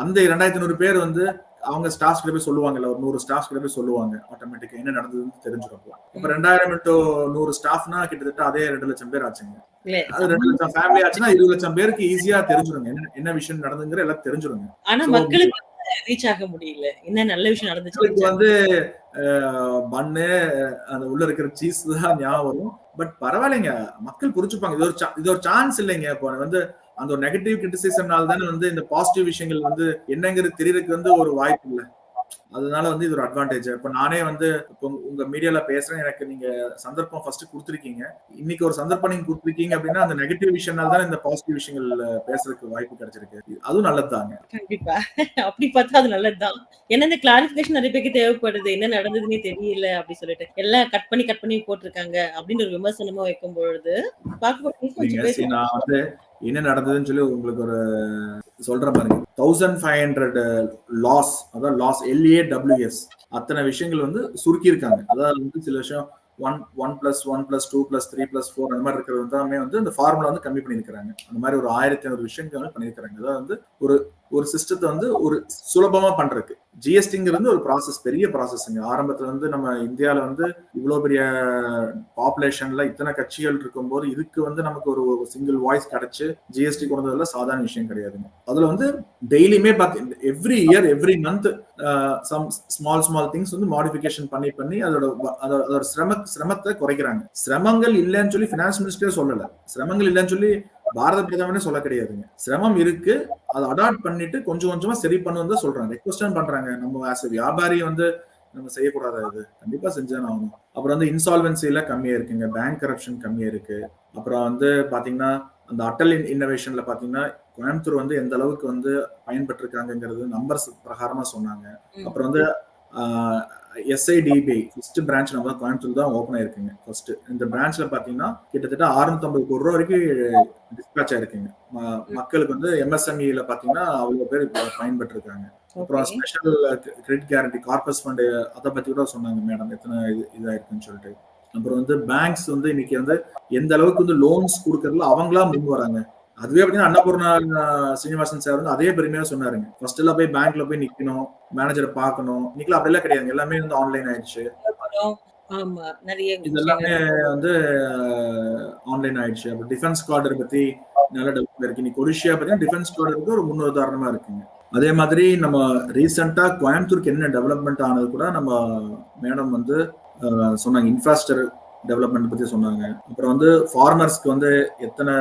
அந்த இரண்டாயிரத்தி நூறு பேர் வந்து அவங்க ஸ்டாஃப்ஸ் கிட்ட போய் சொல்லுவாங்கல்ல ஒரு நூறு ஸ்டாஃப்ஸ் கிட்ட போய் சொல்லுவாங்க ஆட்டோமேட்டிக்கா என்ன நடந்ததுன்னு தெரிஞ்சிருக்கும் இப்ப ரெண்டாயிரம் இன்டோ நூறு ஸ்டாஃப்னா கிட்டத்தட்ட அதே ரெண்டு லட்சம் பேர் ஆச்சுங்க. அது ரெண்டு லட்சம் ஃபேமிலி ஆச்சுன்னா இருபது லட்சம் பேருக்கு ஈஸியா தெரிஞ்சிருங்க. என்ன என்ன விஷயம் நடந்துங்கிற எல்லாம் தெரிஞ்சிருங்க. ஆனா மக்களுக்கு ரீச் ஆக முடியல. என்ன நல்ல விஷயம் நடந்துச்சு வந்து பண்ணு அந்த உள்ள இருக்கிற சீஸ் தான் ஞாபகம் வரும். பட் பரவாயில்லைங்க. மக்கள் புரிஞ்சுப்பாங்க. இது ஒரு இது ஒரு சான்ஸ் இல்லைங்க. இப்போ வந்து அந்த ஒரு நெகட்டிவ் கிரிட்டிசிசம்னால தானே வந்து இந்த பாசிட்டிவ் விஷயங்கள் வந்து என்னங்கிறது தெரியறதுக்கு வந்து ஒரு வாய்ப்பு இல்லை. அதனால வந்து இது ஒரு அட்வான்டேஜ் இப்ப நானே வந்து இப்போ உங்க- மீடியால பேசுறேன். எனக்கு நீங்க சந்தர்ப்பம் ஃபர்ஸ்ட் கொடுத்துருக்கீங்க. இன்னைக்கு ஒரு சந்தர்ப்பம் நீங்க கொடுத்துருக்கீங்க அப்படின்னா அந்த நெகட்டிவ் விஷயம்னால தான் இந்த பாசிட்டிவ் விஷயங்கள் பேசுறதுக்கு வாய்ப்பு கிடைச்சிருக்கு. அதுவும் நல்லதுதாங்க. கண்டிப்பா. அப்படி பார்த்தா அது நல்லதுதான். ஏன்னா இந்த கிளாரிபிகேஷன் நிறைய பேருக்கு தேவைப்படுது? என்ன நடந்ததுன்னே தெரியல அப்படி சொல்லிட்டு. எல்லாம் கட் பண்ணி கட் பண்ணி போட்டிருக்காங்க. அப்படின்னு ஒரு விமர்சனமா வைக்கும் பொழுது நான் வந்து என்ன நடந்ததுன்னு சொல்லி உங்களுக்கு ஒரு சொல்ற பாருங்க தௌசண்ட் ஃபைவ் ஹண்ட்ரட் லாஸ் அதாவது laws L A W S அத்தனை விஷயங்கள் வந்து சுருக்கியிருக்காங்க. அதாவது வந்து சில விஷயம் one one plus one plus two plus three plus four அந்த மாதிரி இருக்கிறது எல்லாமே வந்து அந்த ஃபார்முலா வந்து கம்மி பண்ணியிருக்காங்க அந்த மாதிரி ஒரு ஆயிரத்தி ஐநூறு விஷயங்கள் வந்து பண்ணியிருக்காங்க அதாவது வந்து ஒரு ஒரு சிஸ்டத்தை வந்து ஒரு சுலபமா பண்றதுக்கு. ஜிஎஸ்டிங்கிறது ஒரு ப்ராசஸ் பெரிய ப்ராசஸ்ங்க ஆரம்பத்துல வந்து நம்ம இந்தியால வந்து இவ்வளோ பெரிய பாப்புலேஷன்ல இத்தனை கட்சிகள் இருக்கும்போது இதுக்கு வந்து நமக்கு ஒரு சிங்கிள் வாய்ஸ் கிடைச்சு ஜிஎஸ்டி கொண்டு வந்ததுல சாதாரண விஷயம் கிடையாதுங்க. அதுல வந்து டெய்லியுமே பார்த்து every year every month some small small things வந்து மாடிஃபிகேஷன் பண்ணி பண்ணி அதோட அதோட அதோட சிரம சிரமத்தை குறைக்கிறாங்க. சிரமங்கள் இல்லைன்னு சொல்லி ஃபினான்ஸ் மினிஸ்டரே சொல்லல. சிரமங்கள் இல்லைன்னு சொல்லி பாரத பிரதமரே சொல்ல கிடையாதுங்க. சிரமம் இருக்கு. அதை அடாப்ட் பண்ணிட்டு கொஞ்சம் கொஞ்சமா சரி பண்ணுன்னு தான் சொல்றாங்க. ரெக்வஸ்டன் பண்றாங்க நம்ம ஆஸ் வியாபாரி வந்து நம்ம செய்யக்கூடாது அது கண்டிப்பா செஞ்சுதான் ஆகணும். அப்புறம் வந்து இன்சால்வன்சில கம்மியா இருக்குங்க. பேங்க் கரப்ஷன் கம்மியா இருக்கு. அப்புறம் வந்து பாத்தீங்கன்னா அந்த அட்டல் இன்னோவேஷன்ல பாத்தீங்கன்னா கோயம்புத்தூர் வந்து எந்த அளவுக்கு வந்து பயன்பட்டிருக்காங்கிறது நம்பர்ஸ் பிரகாரமா சொன்னாங்க. அப்புறம் வந்து எஸ்ஐடிபி ஃபர்ஸ்ட் பிரான்ச் நம்ம தான் கோயம்புத்தூர் தான் ஓப்பன் ஆயிருக்குங்க. ஃபர்ஸ்ட் இந்த பிரான்ச்ல பாத்தீங்கன்னா கிட்டத்தட்ட 650 கோடி ரூபா வரைக்கும் டிஸ்பேச் ஆயிருக்குங்க. மக்களுக்கு வந்து எம்எஸ்எம்இல பாத்தீங்கன்னா அவ்வளவு பேர் இப்ப பயன்பட்டிருக்காங்க அப்புறம். Special credit guarantee corpus fund அதை பத்தி கூட சொன்னாங்க மேடம் எத்தனை இது இதா இருக்குன்னு சொல்லிட்டு. அப்புறம் வந்து பேங்க்ஸ் வந்து இன்னைக்கு வந்து எந்த அளவுக்கு வந்து லோன்ஸ் கொடுக்கறதுல அவங்களா முன் வராங்க. அதுவே பாத்தீங்கன்னா அன்னபூர்ணா சீனிவாசன் சார் வந்து அதே பெருமையா சொன்னாருங்க. ஃபர்ஸ்ட் எல்லாம் போய் பேங்க்ல போய் நிக்கணும் மேனேஜரை பார்க்கணும். இன்னைக்கு அப்படிலாம் கிடையாது எல்லாமே வந்து ஆன்லைன் ஆயிடுச்சு. அப்புறம் ஆமா நிறைய இது எல்லாமே விஷயங்கள் வந்து ஆன்லைன் ஆயிடுச்சு. அப்புறம் டிஃபென்ஸ் கார்டர் பத்தி நல்ல டெவலப் இருக்கு. இன்னைக்கு கொரிஷியா பார்த்தீங்கன்னா டிஃபென்ஸ் கார்டருக்கு ஒரு முன்னுதாரணமா இருக்குங்க. அதே மாதிரி நம்ம ரீசெண்டா கோயம்புத்தூருக்கு என்ன டெவலப்மெண்ட் ஆனது கூட நம்ம மேடம் வந்து சொன்னாங்க. இன்ஃப்ராஸ்ட்ரக்சர் டெவலப்மெண்ட் பத்தி சொன்னாங்க. அப்புறம் வந்து ஃபார்மர்ஸ்க்கு வந்து எத்தனை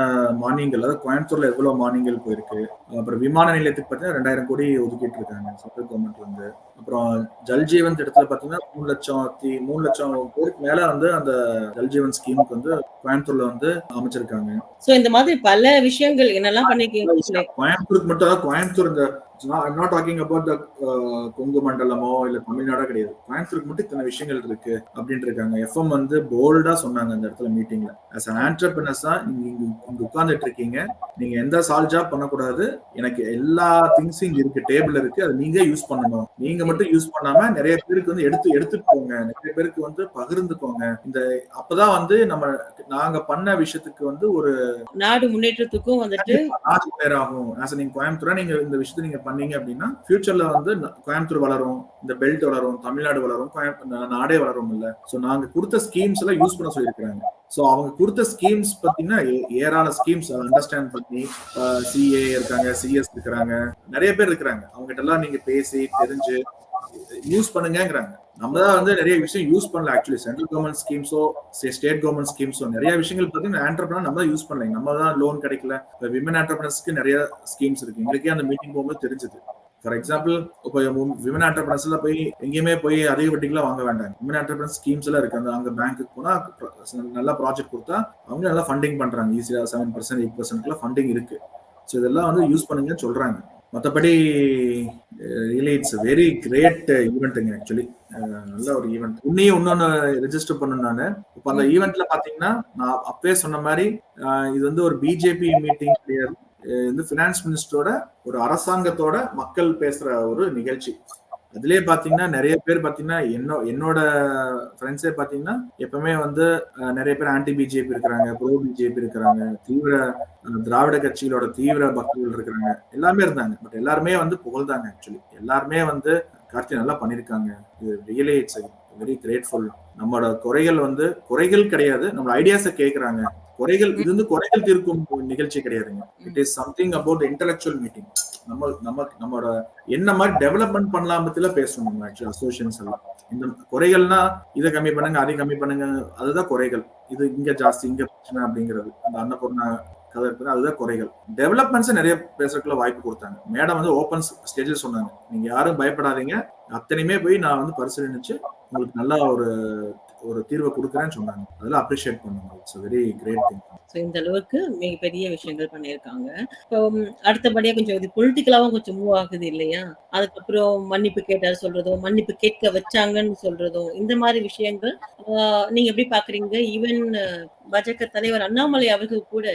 மானியங்கள் அதாவது கோயம்புத்தூர்ல எவ்வளவு மானியங்கள் போயிருக்கு? அப்புறம் விமான நிலையத்துக்கு பார்த்தீங்கன்னா ரெண்டாயிரம் கோடி ஒதுக்கிட்டு இருக்காங்க சென்ட்ரல் கவர்மெண்ட் வந்து. அப்புறம் ஜல்ஜீவன் திட்டத்துல பாத்தீங்கன்னா மூணு லட்சம் மூணு லட்சம் பேருக்கு மேல வந்து அந்த ஜல்ஜீவன் ஸ்கீமுக்கு வந்து கோயம்புத்தூர்ல வந்து அமைச்சிருக்காங்க. சோ இந்த மாதிரி பல விஷயங்கள் என்னெல்லாம் பண்ணிருக்கீங்க? கோயம்புத்தூருக்கு மட்டும் அதாவது கோயம்புத்தூர் இந்த not talking about the Kongu மண்டலமோ இல்ல தமிழ்நாடோ கிடையாது. கோயம்புத்தூருக்கு மட்டும் இத்தனை விஷயங்கள் இருக்கு அப்படின்ட்டு இருக்காங்க. எஃப்எம் வந்து போல்டா சொன்னாங்க அந்த இடத்துல மீட்டிங்ல ஆஸ் அன் ஆண்டர்பிரினர்ஸா நீங்க இங்க உட்கார்ந்துட்டு இருக்கீங்க. நீங்க எந்த சால் ஜாப் பண்ணக்கூடாது. எனக்கு எல்லா திங்ஸும் இங்க இருக்கு. டேபிள் இருக்கு. அதை நீங்க யூஸ் பண்ணணும். நீங்க மட்டும் யூஸ் பண்ணாம நிறைய பேருக்கு வந்து எடுத்து எடுத்துட்டு போங்க. நிறைய பேருக்கு வந்து பகிர்ந்துக்கோங்க. இந்த அப்பதான் வந்து நம்ம நாங்க பண்ண விஷயத்துக்கு வந்து ஒரு நாடு முன்னேற்றத்துக்கும் வந்துட்டு நாடு முன்னேறாகும் ஆஸ் நீங்க கோயம்புத்தூரா நீங்க இந்த விஷயத்தை நீங்க பண்ணீங்க அப்படின்னா ஃபியூச்சர்ல வந்து கோயம்புத்தூர் வளரும் இந்த பெல்ட் வளரும் தமிழ்நாடு வளரும் நாடே வளரும் இல்ல சோ நாங்க கொடுத்த ஸ்கீம்ஸ் எல்லாம் யூஸ் பண்ண சொல்லியிருக்கிறாங்க. சோ அவங்க கொடுத்த ஸ்கீம்ஸ் பாத்தீங்கன்னா ஏ- ஏராள ஸ்கீம்ஸ் அண்டர்ஸ்டாண்ட் பண்ணி சிஏ இருக்காங்க சிஎஸ் இருக்கிறாங்க நிறைய பேர் இருக்கிறாங்க. அவங்க கிட்ட எல்லாம் நீங்க பேசி தெரிஞ்சு யூஸ் பண்ணுங்கிறாங்க நம்ம தான் வந்து நிறைய விஷயம் யூஸ் பண்ணல ஆக்சுவலி சென்ட்ரல் கவர்மெண்ட் ஸ்கீம்ஸோ ஸ்டேட் கவர்மெண்ட் ஸ்கீம்ஸோ நிறைய விஷயங்கள் பார்த்தீங்கன்னா ஆண்டர்பிரினர் நம்ம தான் யூஸ் பண்ணல. நம்ம தான் லோன் கிடைக்கல. இப்போ விமன் ஆண்டர்பிரினர்ஸ்க்கு நிறைய ஸ்கீம்ஸ் இருக்கு. எங்களுக்கே அந்த மீட்டிங் போகும்போது தெரிஞ்சது. ஃபார் எக்ஸாம்பிள் இப்போ விமன் ஆண்டர்பிரினர்ஸ்ல போய் எங்கேயுமே போய் அதிக வட்டிக்கெல்லாம் வாங்க வேண்டாம். விமன் ஆண்டர்பிரினர்ஸ் ஸ்கீம்ஸ் எல்லாம் இருக்கு. அந்த அங்கே பேங்க்குக்கு போனா நல்லா ப்ராஜெக்ட் கொடுத்தா அவங்க நல்லா ஃபண்டிங் பண்றாங்க. ஈஸியா செவன் பர்சன்ட் எயிட் பர்சன்ட்லாம் ஃபண்டிங் இருக்கு. ஸோ இதெல்லாம் வந்து யூஸ் பண்ணுங்கன்னு சொல்றாங்க. மற்றபடி ரியலி இட்ஸ் வெரி கிரேட் ஈவெண்ட்டுங்க ஆக்சுவலி நல்ல ஒரு ஈவெண்ட் உன்னையும் இன்னொன்னு ரெஜிஸ்டர் பண்ணணும் நான். இப்போ அந்த ஈவெண்ட்ல பாத்தீங்கன்னா நான் அப்பவே சொன்ன மாதிரி இது வந்து ஒரு பிஜேபி மீட்டிங் கிடையாது. வந்து பினான்ஸ் மினிஸ்டரோட ஒரு அரசாங்கத்தோட மக்கள் பேசுற ஒரு நிகழ்ச்சி. அதுலயே பாத்தீங்கன்னா நிறைய பேர் பாத்தீங்கன்னா என்னோ என்னோட ஃப்ரெண்ட்ஸே பாத்தீங்கன்னா எப்பவுமே வந்து நிறைய பேர் ஆன்டி பிஜேபி இருக்கிறாங்க ப்ரோ பிஜேபி இருக்கிறாங்க தீவிர திராவிட கட்சிகளோட தீவிர பக்தர்கள் இருக்கிறாங்க. எல்லாமே இருந்தாங்க. பட் எல்லாருமே வந்து புகழ்ந்தாங்க ஆக்சுவலி எல்லாருமே வந்து கார்த்தி நல்லா பண்ணியிருக்காங்க இது ரியலி இட்ஸ் வெரி கிரேட்ஃபுல் நம்மளோட குறைகள் வந்து குறைகள் கிடையாது. நம்ம ஐடியாஸை கேட்கறாங்க குறைகள் இது வந்து குறைகள் தீர்க்கும் நிகழ்ச்சி கிடையாதுங்க. It is something about intellectual meeting நம்ம நம்ம நம்மளோட என்ன மாதிரி டெவலப்மெண்ட் பண்ணலாம் பத்தில பேசணும் நம்ம ஆக்சுவலி அசோசியேஷன்ஸ் எல்லாம். இந்த குறைகள்னா இதை கம்மி பண்ணுங்க அதை கம்மி பண்ணுங்க. அதுதான் குறைகள். இது இங்க ஜாஸ்தி இங்க பிரச்சனை அப்படிங்கிறது. அந்த அன்னபூர்ணா கதை இருக்குது அதுதான் குறைகள். டெவலப்மெண்ட்ஸ் நிறைய பேசுறதுக்குள்ள வாய்ப்பு கொடுத்தாங்க. மேடம் வந்து ஓப்பன் ஸ்டேஜில் சொன்னாங்க. நீங்க யாரும் பயப்படாதீங்க. அத்தனையுமே போய் நான் வந்து பரிசீலனிச்சு உங்களுக்கு நல்லா ஒரு ஒரு தீர்வை கொடுக்குறேன்னு சொன்னாங்க. அதெல்லாம் அப்ரிஷியேட் பண்ணுங்க. It's very great thing so இந்த அளவுக்கு மிகப்பெரிய விஷயங்கள் பண்ணியிருக்காங்க. இப்போ ம், அடுத்தபடியா கொஞ்சம் இது பொலிட்டிக்கலாவும் கொஞ்சம் மூவ் ஆகுது இல்லையா? அதுக்கப்புறம் மன்னிப்பு கேட்டார் சொல்றதும் மன்னிப்பு கேட்க வச்சாங்கன்னு சொல்றதும் இந்த மாதிரி விஷயங்கள் நீங்க எப்படி பாக்குறீங்க ஈவன் பாஜக தலைவர் அண்ணாமலை அவர்கள் கூட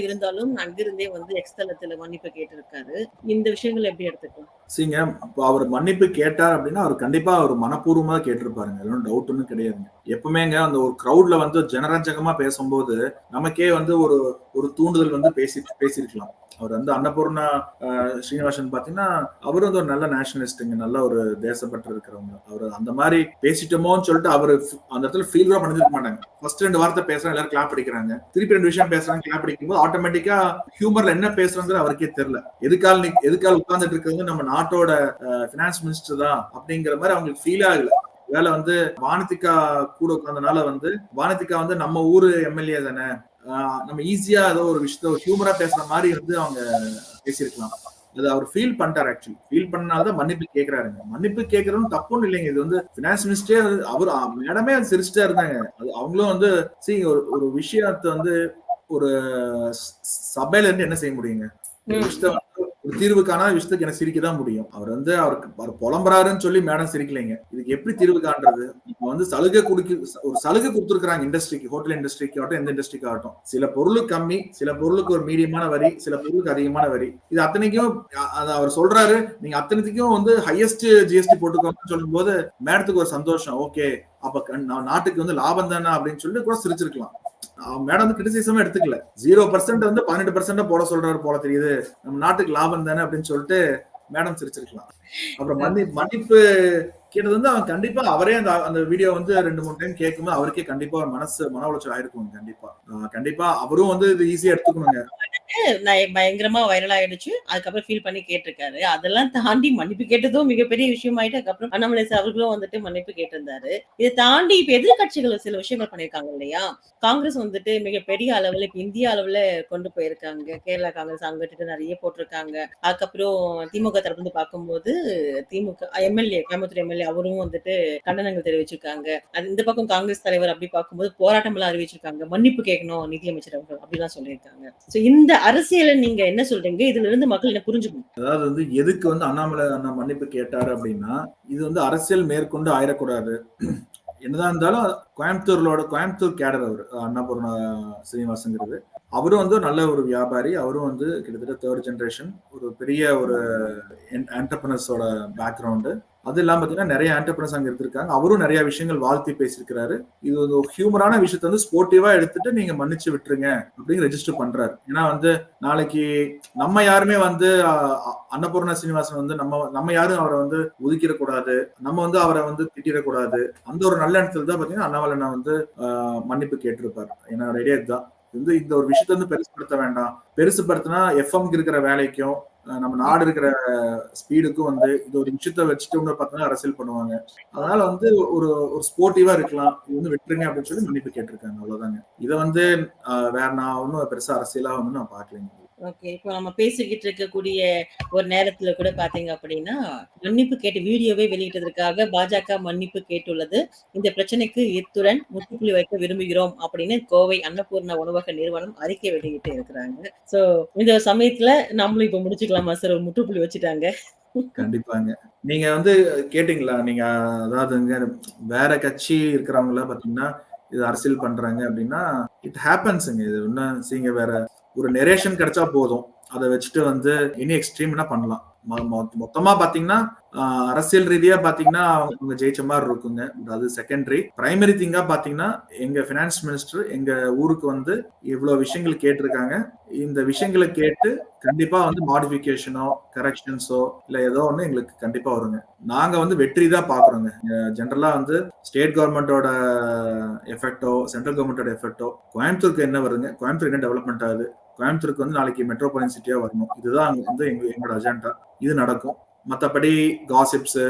இருந்தாலும் அங்கிருந்தே வந்து எக்ஸ்தலத்துல மன்னிப்பு கேட்டிருக்காரு. இந்த விஷயங்கள் எப்படி எடுத்துக்கலாம்? சரிங்க இப்போ அவர் மன்னிப்பு கேட்டார் அப்படின்னா அவர் கண்டிப்பா அவர் மனப்பூர்வமா கேட்டிருப்பாருங்க. எல்லாம் டவுட் ஒன்றும் கிடையாதுங்க எப்பவுமேங்க அந்த ஒரு க்ரௌட்ல வந்து ஜனரஞ்சகமா பேசும்போது நமக்கே வந்து ஒரு ஒரு தூண்டுதல் வந்து பேசி பேசியிருக்கலாம். அவர் வந்து அன்னபூர்ணா அஹ், ஸ்ரீனிவாசன் பாத்தீங்கன்னா அவரும் வந்து ஒரு நல்ல நேஷனலிஸ்ட்டுங்க நல்ல ஒரு தேசப்பற்று இருக்கிறவங்க. அவர் அந்த மாதிரி பேசிட்டோமோன்னு சொல்லிட்டு அவர் அந்த இடத்துல ஃபீல் கூட பண்ணிருக்க மாட்டாங்க. ஃபர்ஸ்ட் ரெண்டு வார்த்தை பேசுறாங்க எல்லாரும் கிளாப் அடிக்கிறாங்க. திருப்பி ரெண்டு விஷயம் பேசுறாங்க கிளாப் அடிக்கும்போது ஆட்டோமேட்டிக்கா ஹியூமர்ல என்ன பேசுறாங்கிறது அவருக்கே தெரியல. எதுக்கால் நிக்- எதுக்கால் உட்கார்ந்துட்டு இருக்கிறது நம்ம நாட்டோட பினான்ஸ் மினிஸ்டர் தான் அப்படிங்கிற மாதிரி அவங்களுக்கு ஃபீல் ஆகல. வேலை வந்து வானதிகா கூட உட்கார்ந்தனால வந்து வானதிகா வந்து நம்ம ஊரு எம்எல்ஏ தானே. நம்ம ஈஸியா ஏதோ ஒரு விஷயத்த ஒரு ஹியூமரா பேசுற மாதிரி வந்து அவங்க பேசியிருக்கலாம். அது அவர் ஃபீல் பண்ணிட்டார் ஆக்சுவலி ஃபீல் பண்ணாதான் மன்னிப்பு கேக்குறாருங்க. மன்னிப்பு கேட்கறதும் தப்புன்னு இல்லைங்க. இது வந்து பினான்ஸ் மினிஸ்டரே அவர் மேடமே அது சிரிச்சுட்டா இருந்தாங்க. அது அவங்களும் வந்து see ஒரு ஒரு விஷயத்தை வந்து ஒரு சபையில இருந்து என்ன செய்ய முடியுங்க? விஷயத்த ஒரு தீர்வு காணாத விஷயத்துக்கு எனக்கு சிரிக்க தான் முடியும். அவர் வந்து அவருக்கு அவர் புலம்புறாருன்னு சொல்லி மேடம் சிரிக்கலைங்க. இதுக்கு எப்படி தீர்வு காண்றது? இப்போ வந்து சலுகை கொடுக்க ஒரு சலுகை கொடுத்துருக்காங்க இண்டஸ்ட்ரிக்கு ஹோட்டல் இண்டஸ்ட்ரிக்கு ஆகட்டும் எந்த இண்டஸ்ட்ரிக்கு ஆகட்டும். சில பொருளுக்கு கம்மி சில பொருளுக்கு ஒரு மீடியமான வரி சில பொருளுக்கு அதிகமான வரி. இது அத்தனைக்கும் அவர் சொல்றாரு நீங்க அத்தனைக்கும் வந்து ஹையஸ்ட் ஜிஎஸ்டி போட்டுக்கோங்கன்னு சொல்லும்போது மேடத்துக்கு ஒரு சந்தோஷம். ஓகே அப்ப கண்- நாட்டுக்கு வந்து லாபம் தானே அப்படின்னு சொல்லிட்டு கூட சிரிச்சிருக்கலாம். மேடம் வந்து கிரிட்டிசிசமே எடுத்துக்கல. ஜீரோ பர்சன்ட் வந்து பன்னெண்டு பர்சன்ட் போட சொல்றாரு போல தெரியுது. நம்ம நாட்டுக்கு லாபம் தானே அப்படின்னு சொல்லிட்டு மேடம் சிரிச்சிருக்கலாம். அப்புறம் மன்னி மன்னிப்பு கேட்டது வந்து அவன் கண்டிப்பா அவரே அந்த அந்த வீடியோ வந்து ரெண்டு மூணு டைம் கேட்கும்போது அவருக்கே கண்டிப்பா ஒரு மனசு மன உளைச்சல் ஆயிருக்கும் கண்டிப்பா. கண்டிப்பா அவரும் வந்து இது ஈஸியா எடுத்துக்கணுங்க. நான் பயங்கரமா வைரல் ஆயிடுச்சு. அதுக்கப்புறம் ஃபீல் பண்ணி கேட்டிருக்காரு. அதெல்லாம் தாண்டி மன்னிப்பு கேட்டதும் மிகப்பெரிய விஷயம் ஆயிட்டு அதுக்கப்புறம் அண்ணாமலை அவர்களும் வந்துட்டு மன்னிப்பு கேட்டிருந்தாரு. இதை தாண்டி இப்ப எதிர்கட்சிகள் சில விஷயங்கள் பண்ணிருக்காங்க இல்லையா? காங்கிரஸ் வந்துட்டு மிகப்பெரிய அளவுல இப்ப இந்திய அளவுல கொண்டு போயிருக்காங்க. கேரளா காங்கிரஸ் அங்கிட்டு நிறைய போட்டிருக்காங்க. அதுக்கப்புறம் திமுக தரப்பு பார்க்கும்போது திமுக எம்எல்ஏ கோயம்புத்தூர் எம்எல்ஏ அவரும் வந்துட்டு கண்டனங்கள் தெரிவிச்சிருக்காங்க. அது இந்த பக்கம் காங்கிரஸ் தலைவர் அப்படி பார்க்கும்போது போராட்டம் எல்லாம் அறிவிச்சிருக்காங்க. மன்னிப்பு கேட்கணும் நிதியமைச்சர் அவர்கள் அப்படிலாம் சொல்லியிருக்காங்க. சோ இந்த அரசியலை நீங்க என்ன சொல்றீங்க? இதுல இருந்து மக்கள் என்ன புரிஞ்சுக்கணும்? அதாவது வந்து எதுக்கு வந்து அண்ணாமலை அண்ணா மன்னிப்பு கேட்டாரு அப்படின்னா இது வந்து அரசியல் மேற்கொண்டு ஆயிடக்கூடாது என்னதான் இருந்தாலும் கோயம்புத்தூர்லோட கோயம்புத்தூர் கேடர் அவர் அன்னபூர்ணா சீனிவாசங்கிறது. அவரும் வந்து நல்ல ஒரு வியாபாரி. அவரும் வந்து கிட்டத்தட்ட தேர்ட் ஜென்ரேஷன் ஒரு பெரிய ஒரு என்டர்பிரனர்ஸோட பேக்ரவுண்டு அது இல்லாம பாத்தீங்கன்னா நிறைய ஆண்டர்பிரஸ் அங்க இருந்திருக்காங்க. அவரும் நிறைய விஷயங்கள் வாழ்த்தி பேசியிருக்கிறாரு. இது ஒரு ஹியூமரான விஷயத்த வந்து ஸ்போர்ட்டிவா எடுத்துட்டு நீங்க மன்னிச்சு விட்டுருங்க அப்படின்னு ரெஜிஸ்டர் பண்றாரு. ஏன்னா வந்து நாளைக்கு நம்ம யாருமே வந்து அ- அன்னபூர்ணா சீனிவாசன் வந்து நம்ம நம்ம யாரும் அவரை வந்து ஒதுக்கிடக்கூடாது. நம்ம வந்து அவரை வந்து திட்டிடக்கூடாது. அந்த ஒரு நல்ல இடத்துல தான் பாத்தீங்கன்னா அண்ணாமலை வந்து மன்னிப்பு கேட்டிருப்பார். என்னோட ஐடியா இதுதான். வந்து இந்த ஒரு விஷயத்த வந்து பெருசுப்படுத்த வேண்டாம். பெருசுபடுத்தினா எஃப்எம் இருக்கிற வேலைக்கும் நம்ம நாடு இருக்கிற ஸ்பீடுக்கும் வந்து இது ஒரு விஷயத்த வச்சுட்டு பார்த்தோம்னா அரசியல் பண்ணுவாங்க. அதனால வந்து ஒரு ஒரு ஸ்போர்ட்டிவா இருக்கலாம். இது வந்து விட்டுருங்க அப்படின்னு சொல்லி மன்னிப்பு கேட்டிருக்காங்க. அவ்வளவுதாங்க. இதை வந்து வேற நான் ஒன்றும் பெருசா அரசியலா வந்து நான் பார்க்கலைங்க. ஓகே இப்போ நம்ம பேசிக்கிட்டு இருக்கக்கூடிய ஒரு நேரத்துல கூட பாத்தீங்க அப்படின்னா மன்னிப்பு கேட்டு வீடியோவே வெளியிட்டதற்காக பாஜக மன்னிப்பு கேட்டுள்ளது. இந்த பிரச்சனைக்கு இத்துடன் முற்றுப்புள்ளி வைக்க விரும்புகிறோம் அப்படின்னு கோவை அன்னபூர்ணா உணவக நிறுவனம் அறிக்கை வெளியிட்டு இருக்கிறாங்க. சோ இந்த சமயத்துல நம்மளும் இப்ப முடிச்சுக்கலாமா சார் ஒரு முற்றுப்புள்ளி வச்சுட்டாங்க. கண்டிப்பாங்க. நீங்க வந்து கேட்டீங்களா? நீங்க அதாவதுங்க வேற கட்சி இருக்கிறவங்கள பாத்தீங்கன்னா இது அரசியல் பண்றாங்க அப்படின்னா இட் ஹேப்பன்ஸுங்க இது ஒன்னும் சீங்க வேற ஒரு நெரேஷன் கிடைச்சா போதும். அதை வச்சுட்டு வந்து இனி எக்ஸ்ட்ரீம்னா பண்ணலாம். மொ- மொ- மொத்தமா பாத்தீங்கன்னா அரசியல் ரீதியா பாத்தீங்கன்னா அவங்க ஜெயிச்ச மாதிரி இருக்குங்க. But அது செகண்டரி பிரைமரி திங்கா பாத்தீங்கன்னா எங்க பினான்ஸ் மினிஸ்டர் எங்க ஊருக்கு வந்து இவ்வளவு விஷயங்கள் கேட்டிருக்காங்க. இந்த விஷயங்களை கேட்டு கண்டிப்பா வந்து மாடிஃபிகேஷனோ கரெக்ஷன்ஸோ இல்ல ஏதோ ஒண்ணு எங்களுக்கு கண்டிப்பா வருங்க. நாங்க வந்து வெற்றி தான் பாக்குறோங்க. ஜென்ரலா வந்து ஸ்டேட் கவர்மெண்டோட எஃபெக்டோ சென்ட்ரல் கவர்மெண்டோட எஃபெக்டோ கோயம்புத்தூருக்கு என்ன வருங்க கோயம்புத்தூர் என்ன டெவலப்மெண்ட் ஆகுது? கோயம்புத்தூருக்கு வந்து நாளைக்கு மெட்ரோபாலியன் சிட்டியா வரணும் இதுதான் அங்க வந்து எங்க எங்களோட அஜெண்டா இது நடக்கும் மற்றபடி காசிப்ஸ்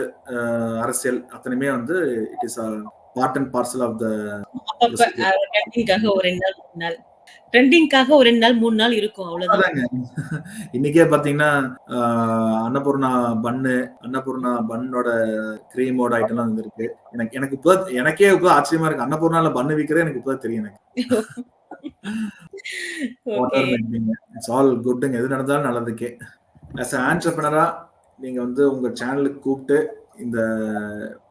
அரசியல் அத்தனையுமே வந்து it is part and parcel of the அப்பப்ப கேட்டீங்காக ஒரு ரெண்டு நாள் மூணு நாள் ட்ரெண்டிங்காக ஒரு 2 நாள், 3 நாள் இருக்கும். அவ்வளவுதான். அதாங்க. இன்னைக்கே பார்த்தீங்கன்னா, ஆ அன்னபூர்ணா பன்னு, அன்னபூர்ணா பன்னோட கிரீமோட ஐட்டம்லாம் வந்திருக்கு. எனக்கு எனக்கு இப்ப எனக்கே இப்ப ஆச்சரியமா இருக்கு. அன்னபூர்ணால பன்னு விக்கிறதே எனக்கு இப்ப தெரியும் எனக்கு. It's all குட்ங்க. எது நடந்தாலும் நல்லதுக்கே. ஆஸ் அ ஆன்டர்பிரினரா நீங்க வந்து உங்க சேனலுக்கு கூப்ட்டு இந்த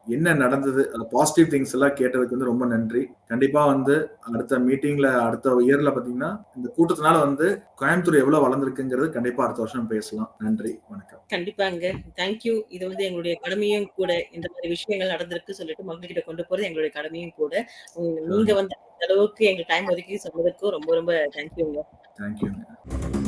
என்ன நடந்தது? அந்த பாசிட்டிவ் திங்ஸ் எல்லாம் கேட்டதுக்கு வந்து ரொம்ப நன்றி. கண்டிப்பா வந்து அடுத்த மீட்டிங்ல அடுத்த இயர்ல பார்த்தீங்கன்னா, இந்த கூட்டத்தினால வந்து கோயம்புத்தூர் எவ்வளவு வளர்ந்திருக்குங்கிறது கண்டிப்பா அடுத்த வருஷம் பேசலாம். நன்றி. வணக்கம். கண்டிப்பாங்க. Thank you. இது வந்து எங்களுடைய கடமையும் கூட. இந்த மாரி விஷயங்கள் நடந்திருக்கு சொல்லிட்டு மக்கள்கிட்ட கொண்டு போறது எங்களுடைய கடமையும் கூட. நீங்க வந்து அளவுக்கு எங்களுக்கு டைம் ஒதுக்கி சொன்னதுக்கும் ரொம்ப ரொம்ப தேங்க் யூங்க. தேங்க் யூங்க.